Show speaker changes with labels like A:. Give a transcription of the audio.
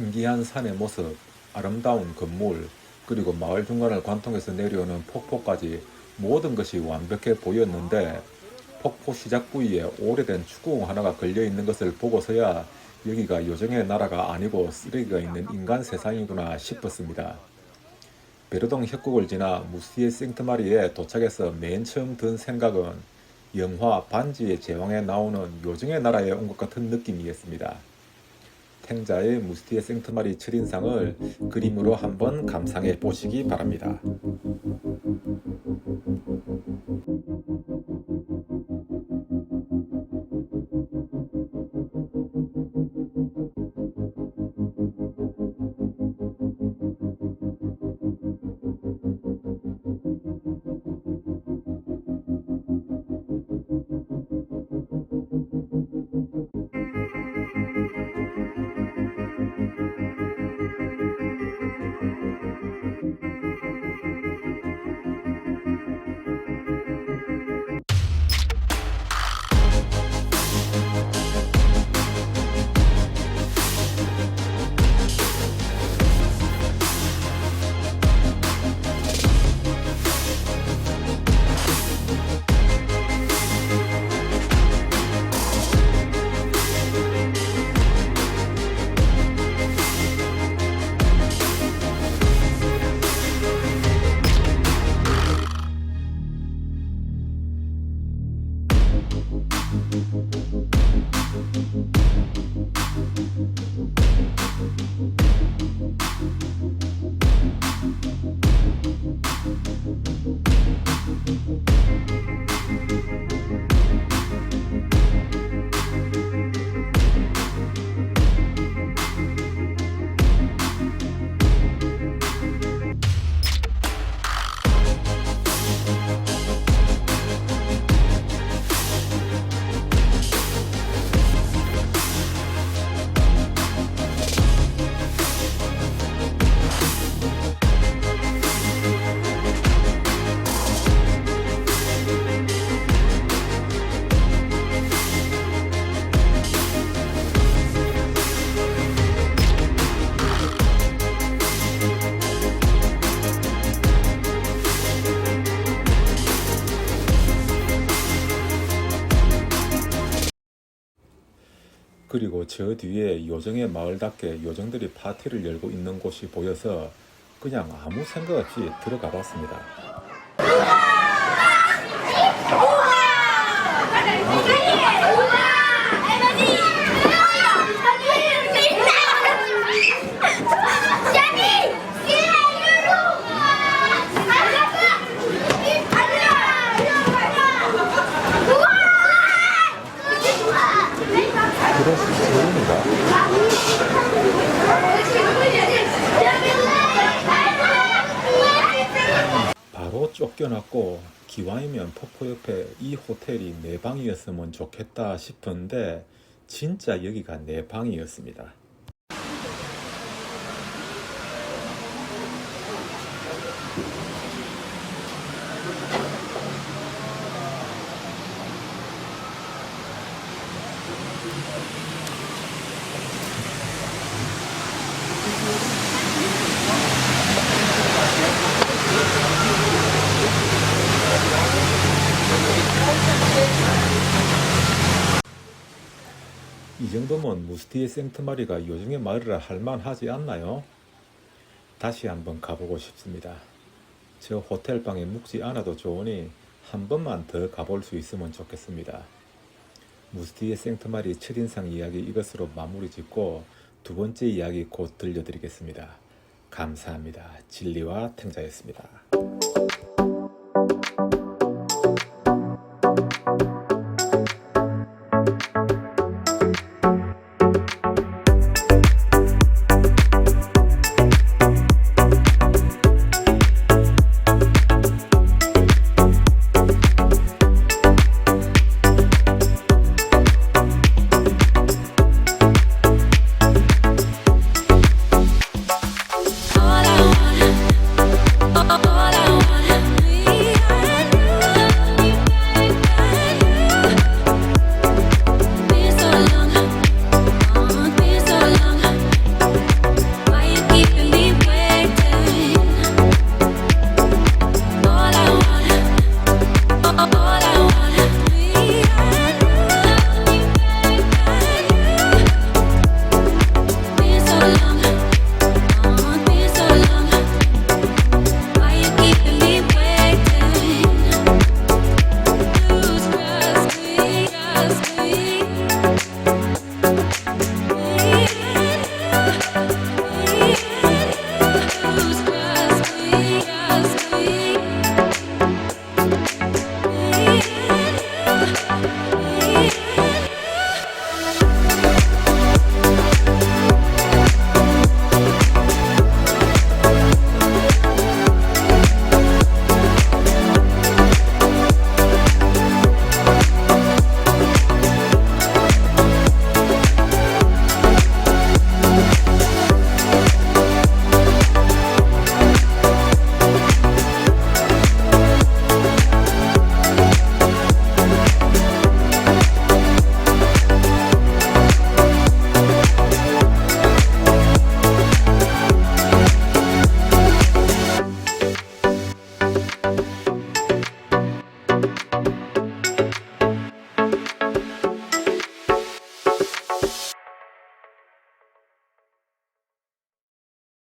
A: 신기한 산의 모습, 아름다운 건물, 그리고 마을 중간을 관통해서 내려오는 폭포까지 모든 것이 완벽해 보였는데 폭포 시작 부위에 오래된 축구공 하나가 걸려 있는 것을 보고서야 여기가 요정의 나라가 아니고 쓰레기가 있는 인간 세상이구나 싶었습니다. 베르동 협곡을 지나 무스티의 생트마리에 도착해서 맨 처음 든 생각은 영화 반지의 제왕에 나오는 요정의 나라에 온 것 같은 느낌이었습니다. 탱자의 무스티의 생트마리 7인상을 그림으로 한번 감상해 보시기 바랍니다. Música 그리고 저 뒤에 요정의 마을답게 요정들이 파티를 열고 있는 곳이 보여서 그냥 아무 생각 없이 들어가 봤습니다. 쫓겨났고 기왕이면 폭포 옆에 이 호텔이 내 방이었으면 좋겠다 싶은데 진짜 여기가 내 방이었습니다. 정도면 무스티의 생트마리가 요정의 마을이라 할만하지 않나요? 다시 한번 가보고 싶습니다. 저 호텔 방에 묵지 않아도 좋으니 한 번만 더 가볼 수 있으면 좋겠습니다. 무스티의 생트마리 7인상 이야기 이것으로 마무리 짓고 두 번째 이야기 곧 들려드리겠습니다. 감사합니다. 진리와 탱자였습니다.